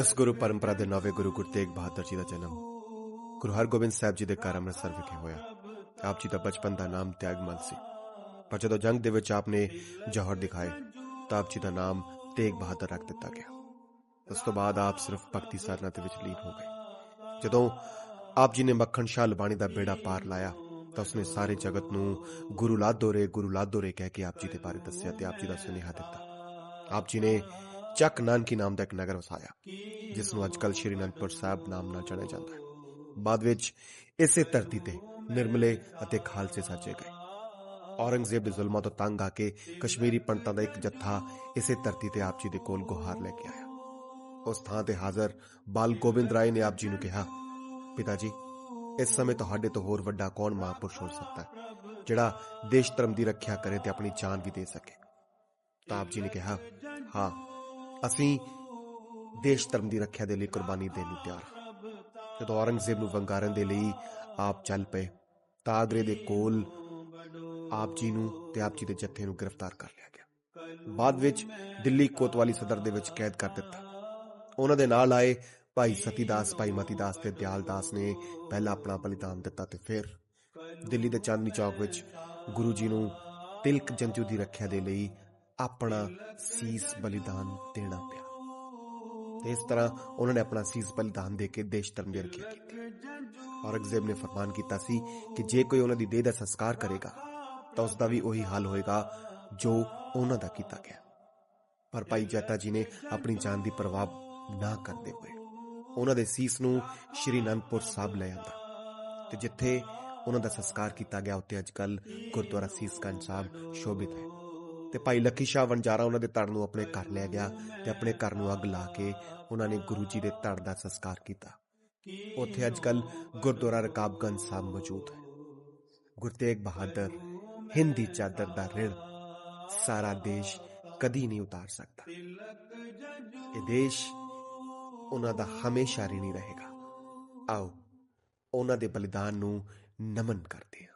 ਦਸ ਗੁਰੂ ਪਰੰਪਰਾ ਦੇ ਨੌਵੇਂ ਗੁਰੂ ਗੁਰੂ ਤੇਗ ਬਹਾਦਰ ਜੀ ਦਾ ਜਨਮ। ਗੁਰੂ ਹਰਗੋਬਿੰਦ ਸਾਹਿਬ ਜੀ ਦੇ ਘਰ ਅੰਮ੍ਰਿਤਸਰ ਵਿਖੇ ਹੋਇਆ। ਆਪ ਜੀ ਦਾ ਬਚਪਨ ਦਾ ਨਾਮ ਤਿਆਗਮਲ ਸੀ। ਪਰ ਜਦੋਂ ਜੰਗ ਦੇ ਵਿੱਚ ਆਪਨੇ ਜੋਹਰ ਦਿਖਾਏ, ਤਾਂ ਆਪ ਜੀ ਦਾ ਨਾਮ ਤੇਗ ਬਹਾਦਰ ਰੱਖ ਦਿੱਤਾ ਗਿਆ। ਉਸ ਤੋਂ ਬਾਅਦ ਆਪ ਸਿਰਫ ਭਗਤੀ ਸਾਧਨਾ ਦੇ ਵਿੱਚ ਲੀਨ ਹੋ ਗਏ। ਜਦੋਂ ਆਪ ਜੀ ਨੇ ਮੱਖਣ ਸ਼ਾਹ ਲਬਾਣੀ ਦਾ ਬੇੜਾ ਪਾਰ ਲਾਇਆ, ਤਾਂ ਉਸਨੇ ਸਾਰੇ ਜਗਤ ਨੂੰ ਗੁਰੂ ਲਾਦੋਰੇ ਗੁਰੂ ਲਾਦੋਰੇ ਕਹਿ ਕੇ ਆਪ ਜੀ ਦੇ ਬਾਰੇ ਦੱਸਿਆ ਤੇ ਆਪ ਜੀ ਦਾ ਸੁਨੇਹਾ ਦਿੱਤਾ। ਆਪ ਜੀ ਨੇ ਚੱਕ ਨਾਨਕੀ ਨਾਮ ਦਾ ਇੱਕ ਨਗਰ ਵਸਾਇਆ ਜਿਸ ਨੂੰ ਅੱਜਕੱਲ ਸ਼੍ਰੀ ਅਨੰਦਪੁਰ ਸਾਹਿਬ ਨਾਮ ਨਾਲ ਜਾਣਿਆ ਜਾਂਦਾ। ਹੈ ਬਾਅਦ ਵਿੱਚ ਇਸੇ ਧਰਤੀ ਤੇ ਨਿਰਮਲੇ ਅਤੇ ਖਾਲਸੇ ਸਾਜੇ ਗਏ। ਔਰੰਗਜ਼ੇਬ ਦੇ ਜ਼ੁਲਮਾਂ ਤੋਂ ਤੰਗ ਆ ਕੇ ਕਸ਼ਮੀਰੀ ਪੰਡਤਾਂ ਦਾ ਇੱਕ ਜੱਥਾ ਇਸੇ ਧਰਤੀ ਤੇ ਆਪ ਜੀ ਦੇ ਕੋਲ ਗੁਹਾਰ ਲੈ ਕੇ ਆਇਆ। ਉਸ ਥਾਂ ਤੇ ਹਾਜ਼ਰ ਬਾਲ ਗੋਬਿੰਦ ਰਾਏ ਨੇ ਆਪ ਜੀ ਨੂੰ ਕਿਹਾ ਪਿਤਾ ਜੀ ਇਸ ਸਮੇਂ ਤੁਹਾਡੇ ਤੋਂ ਹੋਰ ਵੱਡਾ ਕੌਣ ਮਹਾਂਪੁਰਸ਼ ਹੋ ਸਕਦਾ ਹੈ ਜਿਹੜਾ ਦੇਸ਼ ਧਰਮ ਦੀ ਰੱਖਿਆ ਕਰੇ ਤੇ ਆਪਣੀ ਜਾਨ ਵੀ ਦੇ ਸਕੇ? ਤਾਂ ਆਪ ਜੀ ਨੇ ਕਿਹਾ ਹਾਂ ਅਸੀਂ ਦੇਸ਼ ਧਰਮ ਦੀ ਰੱਖਿਆ ਦੇ ਲਈ ਕੁਰਬਾਨੀ ਦੇਣ ਨੂੰ ਤਿਆਰ ਹਾਂ। ਜਦੋਂ ਔਰੰਗਜ਼ੇਬ ਨੂੰ ਵੰਗਾਰਨ ਦੇ ਲਈ ਆਪ ਚੱਲ ਪਏ ਤਾਂ ਦੇ ਕੋਲ ਆਪ ਜੀ ਨੂੰ ਤੇ ਆਪ ਜੀ ਦੇ ਜੱਥੇ ਨੂੰ ਗ੍ਰਿਫਤਾਰ ਕਰ ਲਿਆ ਗਿਆ। ਬਾਅਦ ਵਿੱਚ ਦਿੱਲੀ ਕੋਤਵਾਲੀ ਸਦਰ ਦੇ ਵਿੱਚ ਕੈਦ ਕਰ ਦਿੱਤਾ। ਉਹਨਾਂ ਦੇ ਨਾਲ ਆਏ ਭਾਈ ਸਤੀਦਾਸ, ਭਾਈ ਮਤੀਦਾਸ ਤੇ ਦਿਆਲਦਾਸ ਨੇ ਪਹਿਲਾਂ ਆਪਣਾ ਬਲੀਦਾਨ ਦਿੱਤਾ ਤੇ ਫਿਰ ਦਿੱਲੀ ਦੇ ਚਾਂਦਨੀ ਚੌਕ ਵਿੱਚ ਗੁਰੂ ਜੀ ਨੂੰ ਤਿਲਕ ਜੰਤੂ ਦੀ ਰੱਖਿਆ ਦੇ ਲਈ ਆਪਣਾ ਸੀਸ ਬਲੀਦਾਨ ਦੇਣਾ ਪਿਆ। ਤੇ ਇਸ ਤਰ੍ਹਾਂ ਉਹਨਾਂ ਨੇ ਆਪਣਾ ਸੀਸ ਬਲੀਦਾਨ ਦੇ ਕੇ ਦੇਸ਼ ਧਰਮ ਦੀ ਰੱਖਿਆ ਕੀਤੀ। ਔਰੰਗਜ਼ੇਬ ਨੇ ਫਰਮਾਨ ਕੀਤਾ ਸੀ ਕਿ ਜੇ ਕੋਈ ਉਹਨਾਂ ਦੀ ਦੇਹ ਦਾ ਸੰਸਕਾਰ ਕਰੇਗਾ, ਤਾਂ ਉਸ ਦਾ ਵੀ ਉਹੀ ਹਾਲ ਹੋਏਗਾ ਜੋ ਉਹਨਾਂ ਦਾ ਕੀਤਾ ਗਿਆ। ਪਰ ਭਾਈ ਜੱਤਾ ਜੀ ਨੇ ਆਪਣੀ ਜਾਨ ਦੀ ਪਰਵਾਹ ਨਾ ਕਰਦੇ ਹੋਏ ਉਹਨਾਂ ਦੇ ਸੀਸ ਨੂੰ ਸ਼੍ਰੀ ਅਨੰਦਪੁਰ ਸਾਹਿਬ ਲੈ ਆਂਦਾ। ਤੇ ਜਿੱਥੇ ਉਹਨਾਂ ਦਾ ਸੰਸਕਾਰ ਕੀਤਾ ਗਿਆ, ਉੱਥੇ ਅੱਜ ਅੱਜਕੱਲ ਗੁਰਦੁਆਰਾ ਸੀਸਗੰਜ ਸਾਹਿਬ ਸ਼ੋਭਿਤ ਹੈ। ਤੇ ਭਾਈ ਲੱਖੀ ਸ਼ਾਹ ਵਣਜਾਰਾ ਉਹਨਾਂ ਦੇ ਧੜ ਨੂੰ ਆਪਣੇ ਘਰ ਲੈ ਗਿਆ ਤੇ ਆਪਣੇ ਘਰ ਨੂੰ ਅੱਗ ਲਾ ਕੇ ਉਹਨਾਂ ਨੇ ਗੁਰੂ ਜੀ ਦੇ ਧੜ ਦਾ ਸੰਸਕਾਰ ਕੀਤਾ। ਉੱਥੇ ਅੱਜਕੱਲ ਗੁਰਦੁਆਰਾ ਰਕਾਬਗੰਜ ਸਾਹਿਬ ਮੌਜੂਦ ਹੈ। ਗੁਰਤੇਗ ਬਹਾਦਰ ਹਿੰਦੀ ਚਾਦਰ ਦਾ ਰਿਣ ਸਾਰਾ ਦੇਸ਼ ਕਦੀ ਨਹੀਂ ਉਤਾਰ ਸਕਦਾ। ਇਹ ਦੇਸ਼ ਉਹਨਾਂ ਦਾ ਹਮੇਸ਼ਾ ਰਿਣੀ ਰਹੇਗਾ। ਆਓ, ਉਹਨਾਂ ਦੇ ਬਲੀਦਾਨ ਨੂੰ ਨਮਨ ਕਰਦੇ